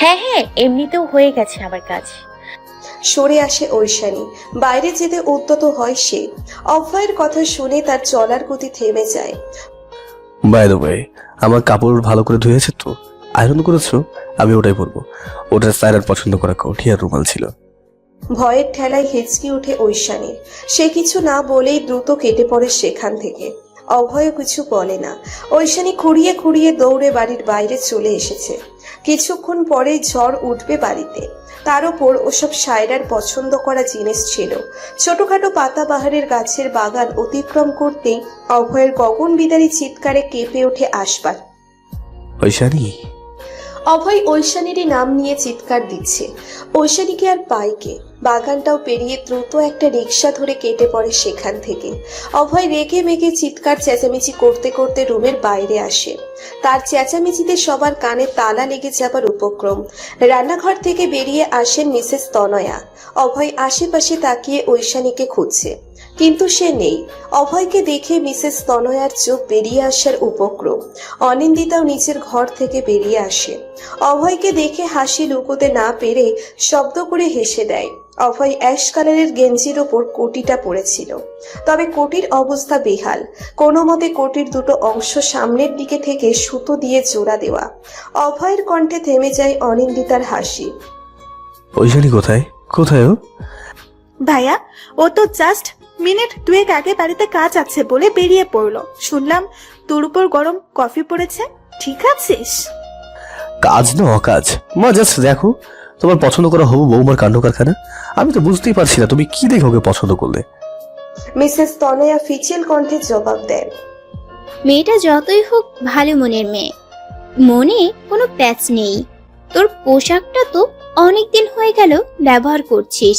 হ্যাঁ হ্যাঁ এমনিতেও হয়ে গেছে আমার কাজ। সরে আসে ঐশানী। বাইরে যেতে উদ্যত হয় সে। অভয়ের কথা শুনে তার চলার গতি থেমে যায়। বাই দ্য ওয়ে আমার কাপড় ভালো করে ধুয়েছে তো? আয়রন করেছ? আমি ওটাই পরবো। ওটা স্যারের পছন্দ করা কঠি আর রুমাল ছিল। ভয়ের ঠেলায় হেঁচকি ওঠে ঐশানীর। সে কিছু না বলেই দ্রুত কেটে পড়ে সেখান থেকে। অভয় কিছু বলে না। ঐশানী খুঁড়িয়ে খুঁড়িয়ে দৌড়ে বাড়ির বাইরে চলে এসেছে। কিছুক্ষণ পরেই ঝড় উঠবে বাড়িতে। তার ওপর ওসব সায়রার পছন্দ করা জিনিস ছিল। ছোটখাটো পাতাবাহারের গাছের বাগান অতিক্রম করতেই অভয়ের গগন বিদারী চিৎকারে কেঁপে ওঠে আসবার ঐশানি? অভয় ঐশানীরই নাম নিয়ে চিৎকার দিচ্ছে। ঐশানীকে আর পায় কে বাগানটাও পেরিয়ে দ্রুত একটা রিক্সা ধরে কেটে পড়ে সেখান থেকে। অভয় রেগে মেগে চিৎকার চেঁচামেচি করতে করতে রুমের বাইরে আসে। তার চেঁচামেচিতে সবার কানে তালা লেগে যাবার উপক্রম। রান্নাঘর থেকে বেরিয়ে আসেন মিসেস তনয়া। অভয় আশেপাশে তাকিয়ে ঐশানীকে খুঁজছে। কিন্তু সে নেই। অভয়কে দেখে মিসেস তনয়ার চোখ বেরিয়ে আসার উপক্রম। অনিন্দিতাও নিজের ঘর থেকে বেরিয়ে আসে। অভয়কে দেখে হাসি লুকোতে না পেরে শব্দ করে হেসে দেয়। অভয় অ্যাশ কালারের গেঞ্জির ওপর কোটিটা পড়েছিল তবে কোটির অবস্থা বেহাল। কোনো মতে কোটির দুটো অংশ সামনের দিকে থেকে সুতো দিয়ে জোড়া দেওয়া। অভয়ের কণ্ঠে থেমে যায় অনিন্দিতার হাসি। ঐশানি কোথায়? কোথায় ও? ভাইয়া ও তো জাস্ট মিনিট দুয়েক আগে বাড়িতে কাজ আছে বলে বেরিয়ে পড়ল। শুনলাম তোর উপর গরম কফি পড়েছে। ঠিক আছিস? কাজ না অকাজ। মা জাস্ট দেখো। তোমার পছন্দ করা হবু বৌমার কাণ্ড কারখানা আমি তো বুঝতেই পারছি না তুমি কি দেখে ওকে পছন্দ করলে? মিসেস তনয়া ফিচেল কণ্ঠে জবাব দেন মেয়েটা যতই হোক ভালো মনের মেয়ে। মনে কোনো প্যাচ নেই। তোর পোশাকটা তো অনেক দিন হয়ে গেল ব্যবহার করছিস।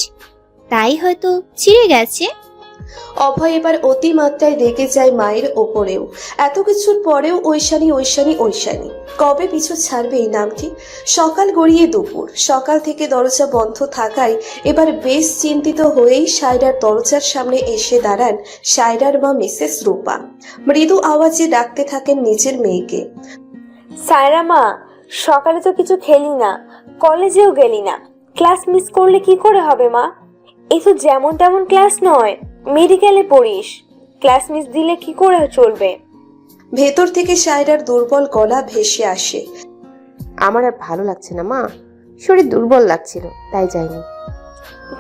তাই হয়তো ছিঁড়ে গেছে। অভয় এবার অতিমাত্রায় রেগে যায় মায়ের ওপরেও। এত কিছুর পরেও ঐশানি ঐশানি ঐশানি। কবে পিছু ছাড়বে এই নামটি? সকাল গড়িয়ে দুপুর। সকাল থেকে দরজা বন্ধ থাকায় এবার বেশ চিন্তিত হয়েই সায়রার দরজার সামনে এসে দাঁড়ান সায়রার মা মিসেস রূপা। মৃদু আওয়াজে ডাকতে থাকেন নিজের মেয়েকে। সায়রা মা, সকালে তো কিছু খেলি না, কলেজেও গেলি না। ক্লাস মিস করলে কি করে হবে মা? এ তো যেমন তেমন ক্লাস নয়। মেডিকেলে পড়িস। ক্লাস মিস দিলে কি করে চলবে? ভেতর থেকে সায়রার দুর্বল গলা ভেসে আসে। আমার আর ভালো লাগছে না মা। শরীর দুর্বল লাগছিল তাই যাইনি।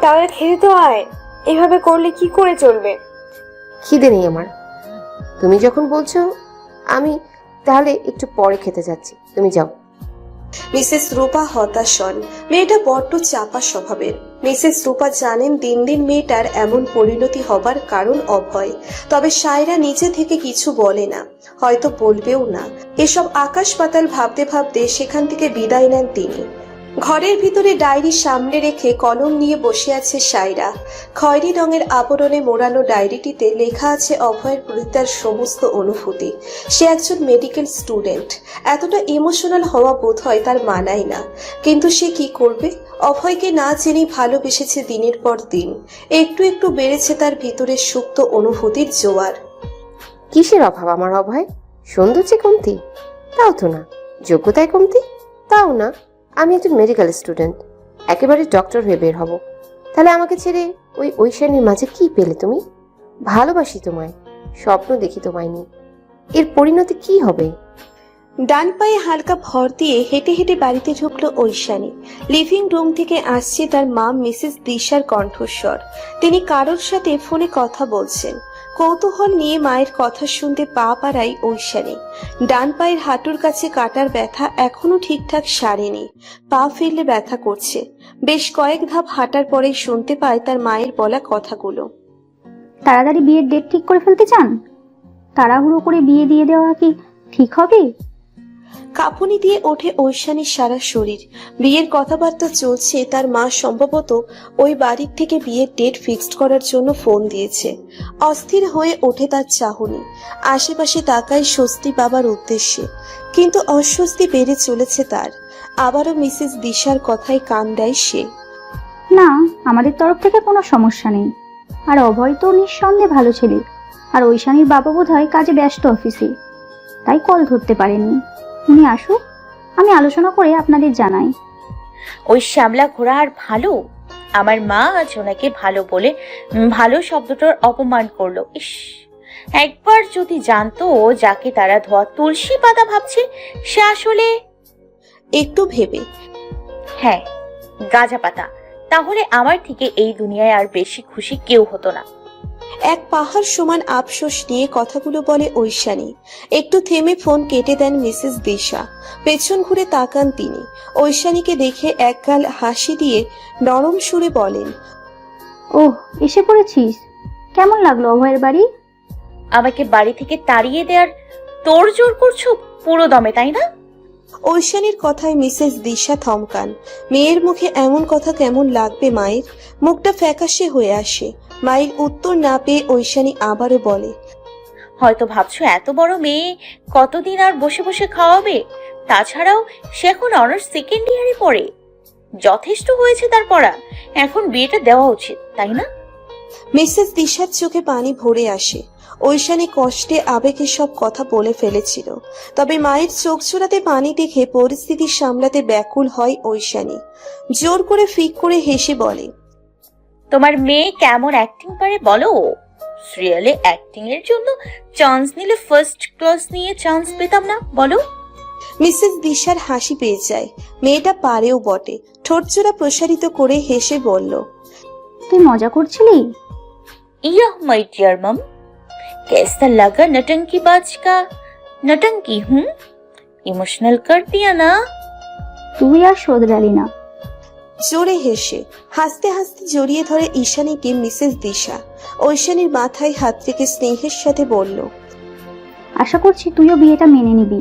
তাহলে খেতে তো আয়। এভাবে করলে কি করে চলবে? খিদে নেই আমার। তুমি যখন বলছো আমি তাহলে একটু পরে খেতে যাচ্ছি। তুমি যাও। মিসেস রূপা হতাশ হন। মেয়েটা বড্ড চাপা স্বভাবের। মিসেস রূপা জানেন দিন দিন মেয়েটার এমন পরিণতি হবার কারণ অভয়। তবে সায়রা নিজে থেকে কিছু বলে না, হয়তো বলবেও না। এসব আকাশ পাতাল ভাবতে ভাবতে সেখান থেকে বিদায় নেন তিনি। ঘরের ভিতরে ডায়েরি সামনে রেখে কলম নিয়ে বসে আছে সায়রা খয়েরি রঙের আবরণে মোড়ানো ডায়েরিটিতে লেখা আছে অভয়ের প্রতিতার সমস্ত অনুভূতি। সে একজন মেডিকেল স্টুডেন্ট। এতটা ইমোশনাল হওয়া বোধ হয় তার মানায় না। কিন্তু সে কি করবে? অভয়কে না জেনেই ভালোবেসেছে দিনের পর দিন। একটু একটু বেড়েছে তার ভিতরে সুপ্ত অনুভূতির জোয়ার। কিসের অভাব আমার অভয়? সৌন্দর্যে কমতি? তাও তো না। যোগ্যতায় কমতি? তাও না। আমি একজন মেডিকেল স্টুডেন্ট একেবারে ডক্টর হয়ে বের হব। তাহলে আমাকে ছেড়ে ওই ঐশানের মাঝে কি পেলে তুমি? ভালোবাসি তোমায়, স্বপ্ন দেখি তোমায় নিয়ে। এর পরিণতি কি হবে? ডান পায়ে হালকা ভর দিয়ে হেঁটে হেঁটে বাড়িতে ঢুকলো ঐশানী। লিভিং রুম থেকে আসছে তার মা মিসেস দিশার কণ্ঠস্বর। তিনি কারোর সাথে ফোনে কথা বলছেন। কৌতূহল নিয়ে মায়ের কথা শুনতে পা পারাই ঐশানী। ডান পায়ের হাঁটুর কাছে কাটার ব্যথা এখনও ঠিকঠাক সারেনি। পা ফিরলে ব্যথা করছে। বেশ কয়েক ধাপ হাঁটার পরেই শুনতে পায় তার মায়ের বলা কথাগুলো। তাড়াতাড়ি বিয়ের ডেট ঠিক করে ফেলতে চান? তাড়াহুড়ো করে বিয়ে দিয়ে দেওয়া কি ঠিক হবে? কাঁপুনি দিয়ে ওঠে ঐশানীর সারা শরীর। বিয়ের কথাবার্তা চলছে, তার মা সম্ভবত ওই বাড়ির থেকে বিয়ের ডেট ফিক্সড করার জন্য ফোন দিয়েছে। অস্থির হয়ে ওঠে তার চাহনি। আশেপাশে তাকায় স্বস্তি পাবার উদ্দেশ্যে। কিন্তু অস্বস্তি বেড়ে চলেছে তার। আবারও মিসেস দিশার কথায় কান দেয় সে। না, আমাদের তরফ থেকে কোনো সমস্যা নেই। আর অভয় তো নিঃসন্দেহে ভালো ছেলে। আর ঐশানীর বাবা বোধ হয় কাজে ব্যস্ত অফিসে তাই কল ধরতে পারেননি উনি আসুক আমি আলোচনা করে আপনাদের জানাই। ওই শ্যামলা ঘোড়া আর ভালো? আমার মা আজ ওনাকে ভালো বলে উম, ভালো শব্দটার অপমান করল। ইস একবার যদি জানতো যাকে তারা ধোয়া তুলসী পাতা ভাবছে সে আসলে একটু ভেবে। হ্যাঁ গাঁজা পাতা। তাহলে আমার থেকে এই দুনিয়ায় আর বেশি খুশি কেউ হতো না। এক পাহাড় সমান আফসোস নিয়ে কথাগুলো বলে ঐশানী। একটু থেমে ফোন কেটে দেন মিসেস দিশা। পেছন ঘুরে তাকান তিনি। ঐশানীকে দেখে একগাল হাসি দিয়ে নরম সুরে বলেন ওহ এসে পড়েছিস। কেমন লাগল অভয়ের বাড়ি? আমাকে বাড়ি থেকে তাড়িয়ে দেওয়ার তোর জোর করছ পুরো দমে তাই না? ঐশানীর কথায় মিসেস দিশা থমকান। মেয়ের মুখে এমন কথা কেমন লাগবে মায়ের? মুখটা ফ্যাকাশে হয়ে আসে। মায়ের উত্তর না পেয়ে ঐশানী আবারও বলে, হয়তো ভাবছ এত বড় মেয়ে কতদিন আর বসে বসে খাওয়াবে? তাছাড়াও সে এখন অনার্স সেকেন্ড ইয়ারে পড়ে। যথেষ্ট হয়েছে তার পড়া। এখন বিয়েটা দেওয়া উচিত, তাই না? মিসেস দিশার চোখে পানি ভরে আসে। ঐশানী কষ্টে আবেগে সব কথা বলে ফেলেছিল। তবে মায়ের চোখ চোরাতে পানি দেখে পরিস্থিতি সামলাতে ব্যাকুল হয় ঐশানী। জোর করে ফিক করে হেসে বলে তোমার মেয়ে কেমন অ্যাক্টিং পারে বলো? সিরিয়ালে অ্যাক্টিং এর জন্য চান্স নিলে ফার্স্ট ক্লাস নিয়ে চান্স পেতাম না বলো? মিসেস দিশার হাসি পেয়ে যায়। মেয়েটা পারেও বটে। ঠোঁটচোরা প্রসারিত করে হেসে বলল তুই মজা করছিলি यह माय डियर मम कैसा लगा नटंकी बाज का नटंकी हूँ इमोशनल कर दिया ना তুই আর শোধরালি না জোরে হেসে হাসতে হাসতে জড়িয়ে ধরে ঈশানীকে মিসেস দিশা ঐশানীর মাথায় হাত রেখে স্নেহের সাথে বলল আশা করছি তুইও বিয়েটা মেনে নিবি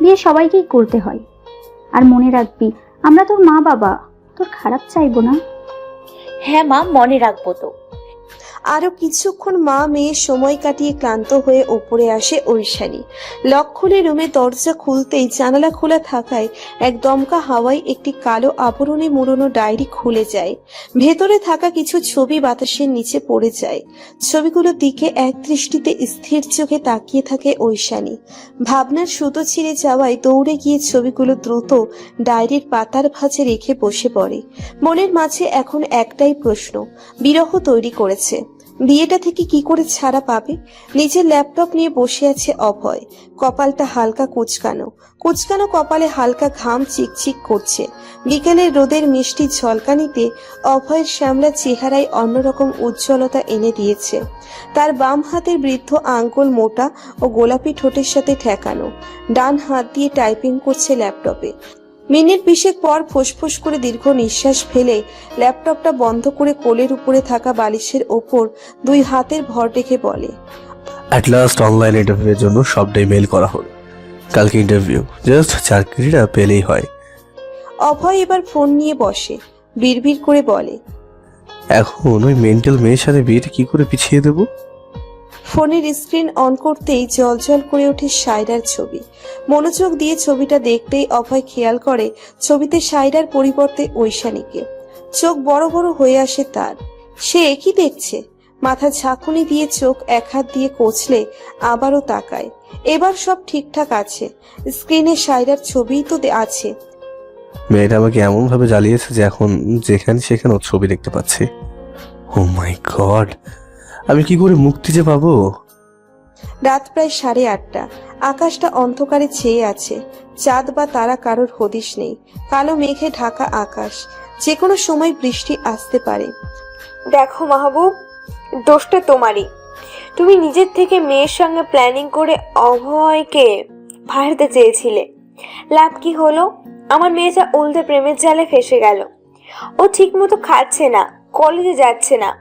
বিয়ে সবাইকেই করতে হয় আর মনে রাখবি আমরা তোর মা বাবা তোর খারাপ চাইবো না হ্যাঁ মা মনে রাখব তো। আরও কিছুক্ষণ মা মেয়ে সময় কাটিয়ে ক্লান্ত হয়ে ওপরে আসে ঐশানী লক খুলে রুমে দরজা খুলতেই জানালা খোলা থাকায় এক দমকা হাওয়ায় একটি কালো আবরণে মুড়োনো ডায়েরি খুলে যায়। ভেতরে থাকা কিছু ছবি বাতাসের নিচে পড়ে যায়। ছবিগুলোর দিকে এক দৃষ্টিতে স্থির চোখে তাকিয়ে থাকে ঐশানী ভাবনার সুতো ছিঁড়ে যাওয়ায় দৌড়ে গিয়ে ছবিগুলো দ্রুত ডায়েরির পাতার ভাঁজে রেখে বসে পড়ে। মনের মাঝে এখন একটাই প্রশ্ন, বিরহ তৈরি করেছে। বিয়েটা থেকে কি করে ছাড়া পাবে? নিজের ল্যাপটপ নিয়ে বসে আছে অভয়। কপালটা হালকা কুচকানো। কুচকানো কপালে হালকা ঘাম চিকচিক করছে। বিকেলের রোদের মিষ্টি ঝলকানিতে অভয়ের শ্যামলা চেহারায় অন্যরকম উজ্জ্বলতা এনে দিয়েছে। তার বাম হাতের বৃদ্ধ আঙ্গুল মোটা ও গোলাপি ঠোঁটের সাথে ঠেকানো। ডান হাত দিয়ে টাইপিং করছে ল্যাপটপে। মিনিট বিশেক পর ফোঁসফোঁস করে দীর্ঘ নিঃশ্বাস ফেলে ল্যাপটপটা বন্ধ করে কোলের উপরে থাকা বালিশের ওপর দুই হাতের ভর রেখে বলে অ্যাট লাস্ট অনলাইন ইন্টারভিউয়ের জন্য সবটাই মেল করা হলো। কালকে ইন্টারভিউ জাস্ট চাকরিটা পেলেই হয়। অভয় এবার ফোন নিয়ে বসে বিড়বিড় করে বলে এখন ওই মেন্টাল মেয়ের সাথে বিয়েটা কি করে পিছিয়ে দেবো? ফোনের স্ক্রিন অন করতেই জলজল করে ওঠে সায়রার ছবি। মনোযোগ দিয়ে ছবিটা দেখতেই অভয় খেয়াল করে ছবিতে সায়রার পরিবর্তে ঐশানীকে। চোখ বড় বড় হয়ে আসে তার। সে একই দেখছে? মাথা ঝাঁকুনি দিয়ে চোখ এক হাত দিয়ে কচলে আবারও তাকায়। এবার সব ঠিকঠাক আছে। স্ক্রিনে সায়রার ছবিই তো আছে। মেয়েটা আমাকে এমন ভাবে জ্বালিয়েছে যে এখন যেখানে সেখানে ওর ছবি দেখতে পাচ্ছি। ও মাই গড আমি কি করে মুক্তি যে পাবো? রাত প্রায় সাড়ে আটটা। আকাশটা অন্ধকারে ছেয়ে আছে। চাঁদ বা তারা কারোর হদিশ নেই। কালো মেঘে ঢাকা আকাশ। যে কোনো সময় বৃষ্টি আসতে পারে। দেখো মাহবুব দোষটা তোমারই। তুমি নিজের থেকে মেয়ের সঙ্গে প্ল্যানিং করে অভয়কে ভাড়াতে চেয়েছিলে। লাভ কি হলো? আমার মেয়েটা উল্টে প্রেমের জালে ফেসে গেল। ও ঠিক মতো খাচ্ছে না কলেজে যাচ্ছে না।